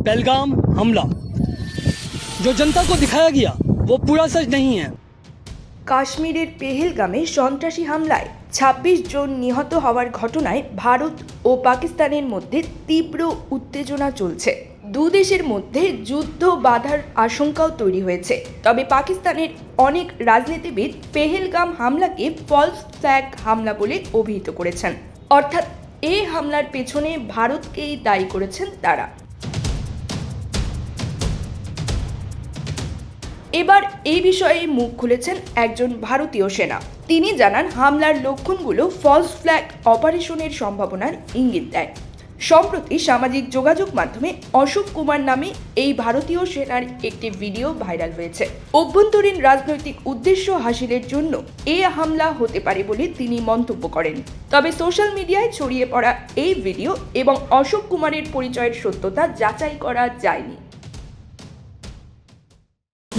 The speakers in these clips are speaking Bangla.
पहलगाम हमला जो जनता को दिखाया गया वो पूरा सच नहीं है কাশ্মীরের পেহেলগামে সন্ত্রাসী হামলায় ২৬ জন নিহত হওয়ার ঘটনায় ভারত ও পাকিস্তানের মধ্যে তীব্র উত্তেজনা চলছে দু দেশের মধ্যে যুদ্ধ বাধার আশঙ্কাও তৈরি হয়েছে তবে পাকিস্তানের অনেক রাজনীতিবিদ পেহেলগাম হামলাকে ফলস ফ্ল্যাগ হামলা বলে অভিহিত করেছেন অর্থাৎ এই হামলার পেছনে ভারতকেই দায়ী করেছেন তারা এবার এই বিষয়ে মুখ খুলেছেন একজন ভারতীয় সেনা। তিনি জানান, হামলার লক্ষণগুলো ফলস ফ্ল্যাগ অপারেশনের সম্ভাবনার ইঙ্গিত দেয়। সম্প্রতি সামাজিক যোগাযোগ মাধ্যমে অশোক কুমার নামে এই ভারতীয় সেনার একটি ভিডিও ভাইরাল হয়েছে। অভ্যন্তরীণ রাজনৈতিক উদ্দেশ্য হাসিলের জন্য এ হামলা হতে পারে বলে তিনি মন্তব্য করেন। তবে সোশ্যাল মিডিয়ায় ছড়িয়ে পড়া এই ভিডিও এবং অশোক কুমারের পরিচয়ের সত্যতা যাচাই করা যায়নি।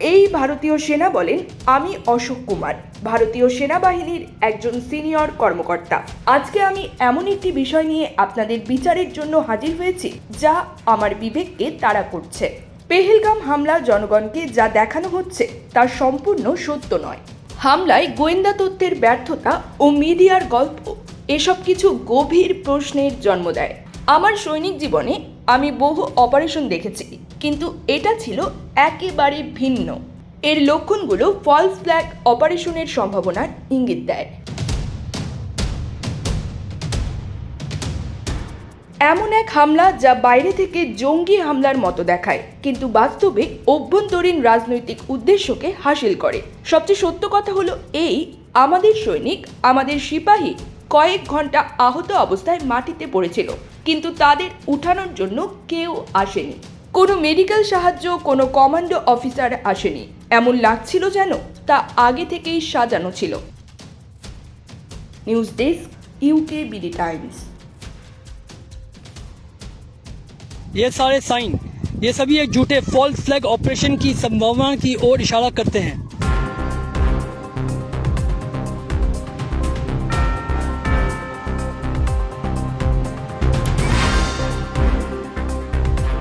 এই ভারতীয় সেনা বলেন, আমি অশোক কুমার, ভারতীয় সেনাবাহিনীর একজন সিনিয়র কর্মকর্তা। আজকে আমি এমন একটি বিষয় নিয়ে আপনাদের বিচারের জন্য হাজির হয়েছি, যা আমার বিবেককে তাড়া করছে। পেহেলগাম হামলা জনগণকে যা দেখানো হচ্ছে, তা সম্পূর্ণ সত্য নয়। হামলায় গোয়েন্দা তত্ত্বের ব্যর্থতা ও মিডিয়ার গল্প, এসব কিছু গভীর প্রশ্নের জন্ম দেয়। আমার সৈনিক জীবনে আমি বহু অপারেশন দেখেছি, কিন্তু এটা ছিল একেবারে ভিন্ন। এর লক্ষণগুলো ফলস ফ্ল্যাগ অপারেশনের সম্ভাবনার ইঙ্গিত দেয়। এমন এক হামলা যা বাইরে থেকে জঙ্গি হামলার মতো দেখায়, কিন্তু বাস্তবে অভ্যন্তরীণ রাজনৈতিক উদ্দেশ্যকে হাসিল করে। সবচেয়ে সত্য কথা হলো এই, আমাদের সৈনিক, আমাদের সিপাহী কয়েক ঘন্টা আহত অবস্থায় মাটিতে পড়েছিল কিন্তু তাদের উঠানোর জন্য কেউ আসেনি কোনো মেডিকেল সাহায্য কোনো কমান্ডো অফিসার আসেনি এমন লাগছিল যেন তা আগে থেকেই সাজানো ছিল news desk UK BD times ये सारे साइन ये सभी एक झूठे फॉल्स फ्लैग ऑपरेशन की संभावना की ओर इशारा करते हैं